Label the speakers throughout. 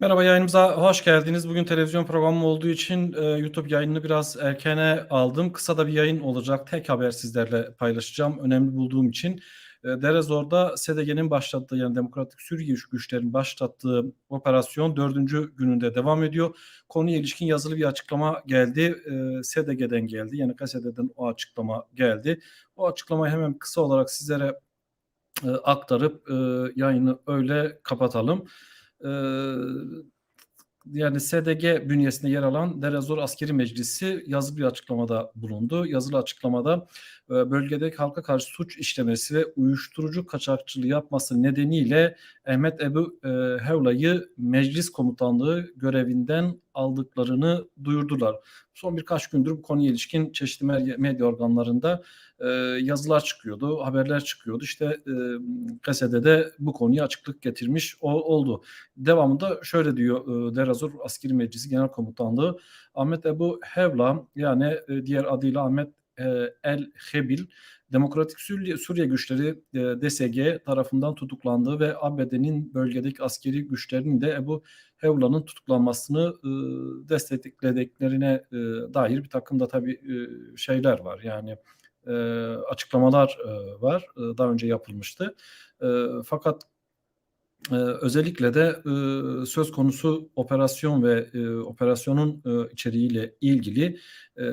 Speaker 1: Merhaba, yayınımıza hoş geldiniz. Bugün televizyon programı olduğu için, eee, YouTube yayınını biraz erkene aldım. Kısa da bir yayın olacak. Tek haber sizlerle paylaşacağım önemli bulduğum için. Eee, Derezor'da SDG'nin başlattığı, yani Demokratik Suriye Güçlerin başlattığı operasyon 4. gününde devam ediyor. Konuya ilişkin yazılı bir açıklama geldi. Eee, SDG'den geldi. Yani gazeteden o açıklama geldi. O açıklamayı hemen kısa olarak sizlere, eee, aktarıp, eee, yayını öyle kapatalım. Yani SDG bünyesinde yer alan Derezor Askeri Meclisi yazılı bir açıklamada bulundu. Yazılı açıklamada bölgedeki halka karşı suç işlemesi ve uyuşturucu kaçakçılığı yapması nedeniyle Ahmet Ebu Hevla'yı meclis komutanlığı görevinden aldıklarını duyurdular. Son birkaç gündür bu konuya ilişkin çeşitli medya organlarında e, yazılar çıkıyordu, haberler çıkıyordu. İşte e, gazetede bu konuya açıklık getirmiş o, oldu. Devamında şöyle diyor e, Derazor Askeri Meclisi Genel Komutanlığı Ahmet Ebu Hevla yani e, diğer adıyla Ahmet El Hebil Demokratik Suriye, güçleri e, DSG tarafından tutuklandığı ve ABD'nin bölgedeki askeri güçlerinin de Ebu Hevla'nın tutuklanmasını e, desteklediklerine e, dair bir takım da tabii e, şeyler var. Yani e, açıklamalar e, var. E, daha önce yapılmıştı. E, fakat ee, özellikle de e, söz konusu operasyon ve e, operasyonun e, içeriğiyle ilgili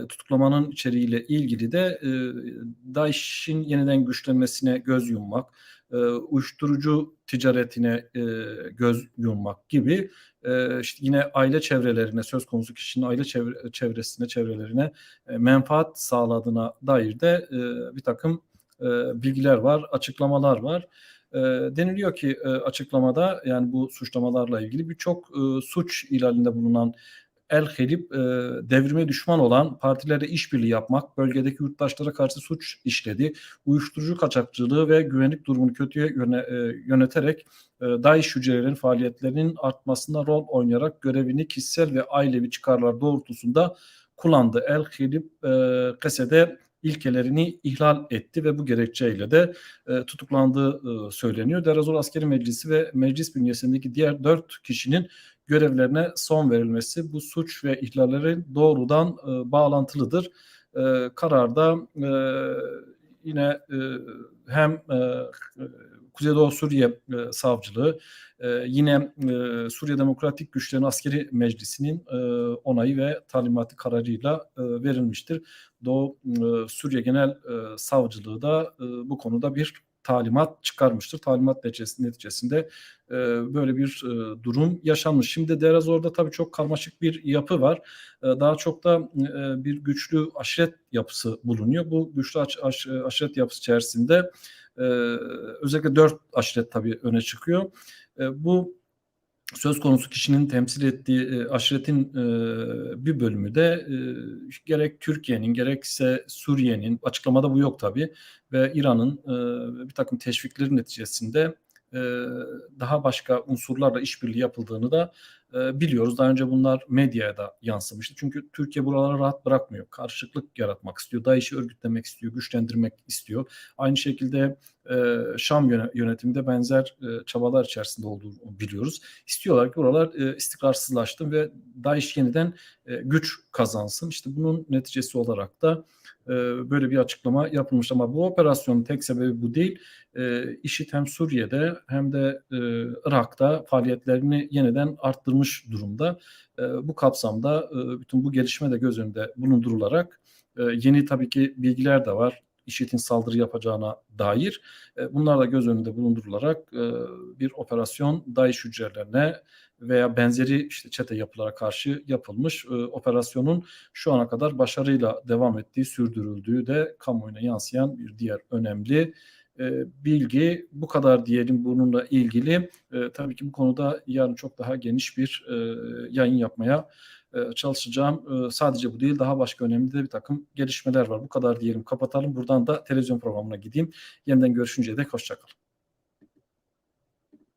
Speaker 1: tutuklamanın içeriğiyle ilgili de e, DAEŞ'in yeniden güçlenmesine göz yummak, e, uyuşturucu ticaretine göz yummak gibi işte yine aile çevrelerine söz konusu kişinin aile çevre, çevresine çevrelerine menfaat sağladığına dair de bir takım e, bilgiler var, açıklamalar var. E, deniliyor ki e, açıklamada yani bu suçlamalarla ilgili birçok e, suç ilalinde bulunan El Helip e, devrime düşman olan partilere işbirliği yapmak, bölgedeki yurttaşlara karşı suç işledi, uyuşturucu kaçakçılığı ve güvenlik durumunu kötüye yöne, e, yöneterek e, DAEŞ hücrelerinin faaliyetlerinin artmasında rol oynayarak görevini kişisel ve ailevi çıkarlar doğrultusunda kullandı. El Helip e, Kese'de ilkelerini ihlal etti ve bu gerekçeyle de e, tutuklandığı e, söyleniyor. Derazor Askeri Meclisi ve meclis bünyesindeki diğer dört kişinin görevlerine son verilmesi bu suç ve ihlallerin doğrudan e, bağlantılıdır. E, kararda e, yine e, hem e, Kuzeydoğu Suriye e, Savcılığı e, yine e, Suriye Demokratik Güçlerin Askeri Meclisi'nin e, onayı ve talimatı kararıyla e, verilmiştir. Doğu e, Suriye Genel e, Savcılığı da e, bu konuda bir talimat çıkarmıştır. Talimat neticesinde e, böyle bir e, durum yaşanmış. Şimdi Derazor'da tabii çok karmaşık bir yapı var. E, daha çok da e, bir güçlü aşiret yapısı bulunuyor. Bu güçlü aş, aş, aşiret yapısı içerisinde e, özellikle dört aşiret tabii öne çıkıyor. E, bu söz konusu kişinin temsil ettiği e, aşiretin e, bir bölümü de e, gerek Türkiye'nin gerekse Suriye'nin açıklamada bu yok tabii ve İran'ın bir takım teşviklerin neticesinde daha başka unsurlarla işbirliği yapıldığını da e, biliyoruz. Daha önce bunlar medyaya da yansımıştı. Çünkü Türkiye buraları rahat bırakmıyor. Karşılıklık yaratmak istiyor. DAEŞ'i örgütlemek istiyor, güçlendirmek istiyor. Aynı şekilde e, Şam yönetiminde benzer çabalar içerisinde olduğunu biliyoruz. İstiyorlar ki buralar istikrarsızlaşsın ve DAEŞ yeniden güç kazansın. İşte bunun neticesi olarak da böyle bir açıklama yapılmış ama bu operasyonun tek sebebi bu değil. E, hem Suriye'de hem de Irak'ta faaliyetlerini yeniden arttırmış durumda. Bu kapsamda bütün bu gelişme de göz önünde bulundurularak yeni tabii ki bilgiler de var. IŞİD'in saldırı yapacağına dair. Bunlar da göz önünde bulundurularak bir operasyon DAEŞ hücrelerine veya benzeri işte çete yapılara karşı yapılmış operasyonun şu ana kadar başarıyla devam ettiği, sürdürüldüğü de kamuoyuna yansıyan bir diğer önemli bilgi. Bu kadar diyelim bununla ilgili. tabii ki bu konuda yarın çok daha geniş bir yayın yapmaya çalışacağım. sadece bu değil daha başka önemli de bir takım gelişmeler var. Bu kadar diyelim kapatalım. Buradan da televizyon programına gideyim. Yeniden görüşünceye dek hoşçakalın.